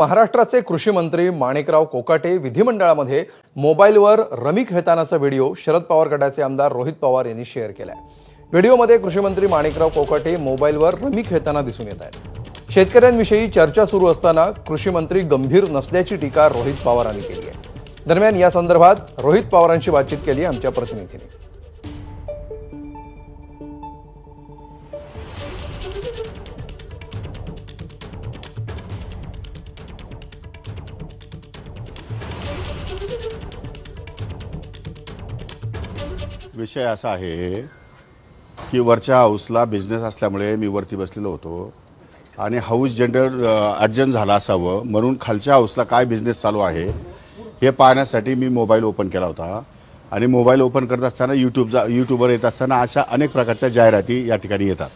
महाराष्ट्राचे कृषी मंत्री माणिकराव कोकाटे विधिमंडळामध्ये मोबाईलवर रमी खेळतानाचा व्हिडिओ शरद पवार गटाचे आमदार रोहित पवार यांनी शेअर केलाय. व्हिडिओमध्ये कृषी मंत्री माणिकराव कोकाटे मोबाईलवर रमी खेळताना दिसून येत आहेत. शेतकऱ्यांविषयी चर्चा सुरू असताना कृषी मंत्री गंभीर नसल्याची टीका रोहित पवारांनी केली आहे. दरम्यान या संदर्भात रोहित पवारांशी बातचीत केली आमच्या प्रतिनिधींनी. विषय असा आहे की वरच्या हाऊसला बिझनेस असल्यामुळे मी वरती बसलेलो होतो. आणि हाऊस जनरल अर्जंट झाला असावं म्हणून खालच्या हाऊसला काय बिझनेस चालू आहे हे पाहण्यासाठी मी मोबाईल ओपन केला होता. आणि मोबाईल ओपन करत असताना यूट्यूबचा यूट्यूबवर येत असताना अशा अनेक प्रकारच्या जाहिराती या ठिकाणी येतात.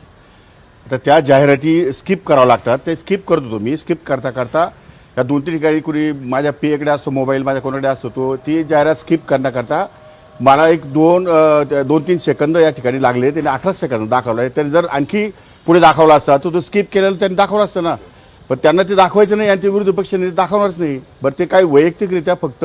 तर त्या जाहिराती स्किप करावं लागतात. ते स्किप करत होतो मी. स्किप करता करता या दोन तीन ठिकाणी कुणी माझ्या पेकडे असतो मोबाईल माझ्या कोणाकडे असतो तो ती जाहिरात स्किप करण्याकरता मला एक दोन त्या दोन तीन सेकंद या ठिकाणी लागले त्याने अठरा सेकंद दाखवलं. आहे त्याने जर आणखी पुढे दाखवला असता तो तो स्किप केलेला त्यांनी दाखवला असतं ना. पण त्यांना ते दाखवायचं नाही आणि ते विरोधी पक्षाने दाखवणारच नाही. बरं ते काही वैयक्तिकरित्या फक्त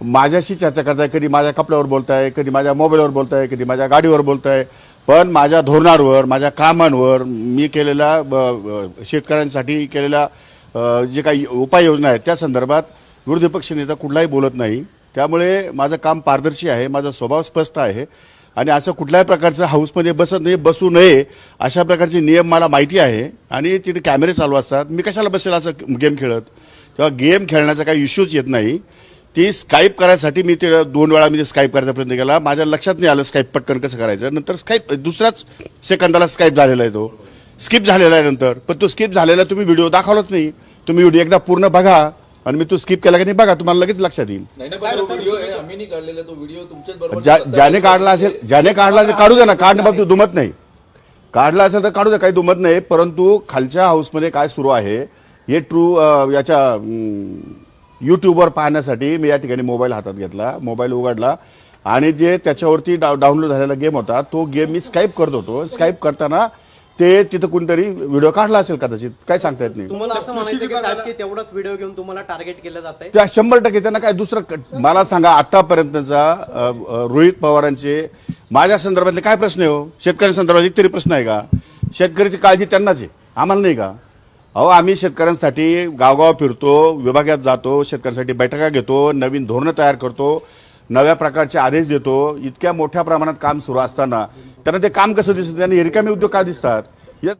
माझ्याशी चर्चा करताय कधी माझ्या कपड्यावर बोलताय कधी माझ्या मोबाईलवर बोलताय कधी माझ्या गाडीवर बोलताय. पण माझ्या धोरणांवर माझ्या कामांवर मी केलेल्या ब- शेतकऱ्यांसाठी केलेल्या जे काही उपाययोजना आहेत त्या संदर्भात विरोधी पक्ष नेता कुठलाही बोलत नाही. त्यामुळे माझं काम पारदर्शी आहे माझा स्वभाव स्पष्ट आहे. आणि असं कुठल्याही प्रकारचं हाऊसमध्ये बसत नाही बसू नये अशा प्रकारचे नियम मला माहिती आहे. आणि तिथे कॅमेरे चालू असतात. मी कशाला बसेल असं गेम खेळत? तेव्हा गेम खेळण्याचा काही इश्यूच येत नाही. ती स्काईप करायसाठी मी ते दोन वेळा मी ते स्काईप करायचा प्रयत्न केला. माझ्या लक्षात नाही आलं स्काईप पटकन कसं करायचं. नंतर स्काईप दुसऱ्याच सेकंदाला स्काईप झालेला आहे तो. स्किप झालेला आहे नंतर. पण तो स्किप झालेला तुम्ही व्हिडिओ दाखवलाच नाही. तुम्ही व्हिडिओ एकदा पूर्ण बघा. आणि मी तो स्किप केला की नाही बघा तुम्हाला लगेच लक्षात येईल. ज्याने काढला असेल ज्याने काढला असेल काढू द्या ना काढणं बाबतीत दुमत नाही. काढला असेल तर काढू द्या काही दुमत नाही परंतु खालच्या हाऊसमध्ये काय सुरू आहे हे ट्रू याच्या युट्यूबवर पाहण्यासाठी मी या ठिकाणी मोबाईल हातात घेतला मोबाईल उघडला आणि जे त्याच्यावरती डाउनलोड झालेला गेम होता तो गेम मी स्काईप करत होतो. स्काईप करताना ते तिथं कोणतरी व्हिडिओ काढला असेल कदाचित. काय सांगता येत नाही. तुम्हाला असं म्हणायचं की तेवढाच व्हिडिओ घेऊन तुम्हाला टार्गेट केलं जात आहे त्या शंभर टक्के त्यांना काय दुसरं क- मला सांगा आतापर्यंतचा अ, अ, रोहित पवारांचे माझ्या संदर्भातले काय प्रश्न आहे हो? शेतकऱ्यांसंदर्भात एक तरी प्रश्न आहे का? शेतकऱ्याची काळजी त्यांनाच आहे. आम्हाला नाही का? अहो आम्ही शेतकऱ्यांसाठी गावगाव फिरतो विभागात जातो शेतकऱ्यांसाठी बैठका घेतो नवीन धोरणं तयार करतो. नव्या प्रकारचे आदेश देतो इतक्या मोठ्या प्रमाणात काम सुरू असताना त्यांना ते काम कसं दिसतं? त्यांना रिकामी उद्योग का दिसतात? या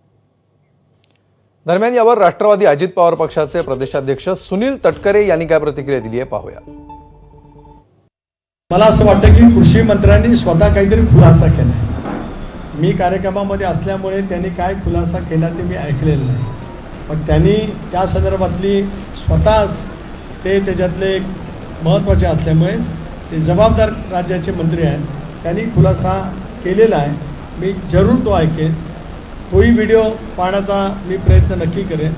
दरम्यान यावर राष्ट्रवादी अजित पवार पक्षाचे प्रदेशाध्यक्ष सुनील तटकरे यांनी काय प्रतिक्रिया दिली आहे पाहूया. मला असं वाटतं की कृषी मंत्र्यांनी स्वतः काहीतरी खुलासा केलाय. मी कार्यक्रमामध्ये असल्यामुळे त्यांनी काय खुलासा केला ते मी ऐकलेलं नाही. पण त्यांनी त्या संदर्भातली स्वतः ते त्याच्यातले एक महत्त्वाचे असल्यामुळे ते जबाबदार राज्याचे मंत्री आहेत. त्यांनी खुलासा केलेला आहे. मी जरूर तो ऐकेन. तोही व्हिडिओ पाहण्याचा मी प्रयत्न नक्की करेन.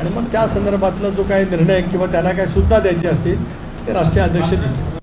आणि मग त्या संदर्भातला जो काही निर्णय किंवा त्यांना काही सूचना द्यायची असतील ते राष्ट्रीय अध्यक्ष देतील.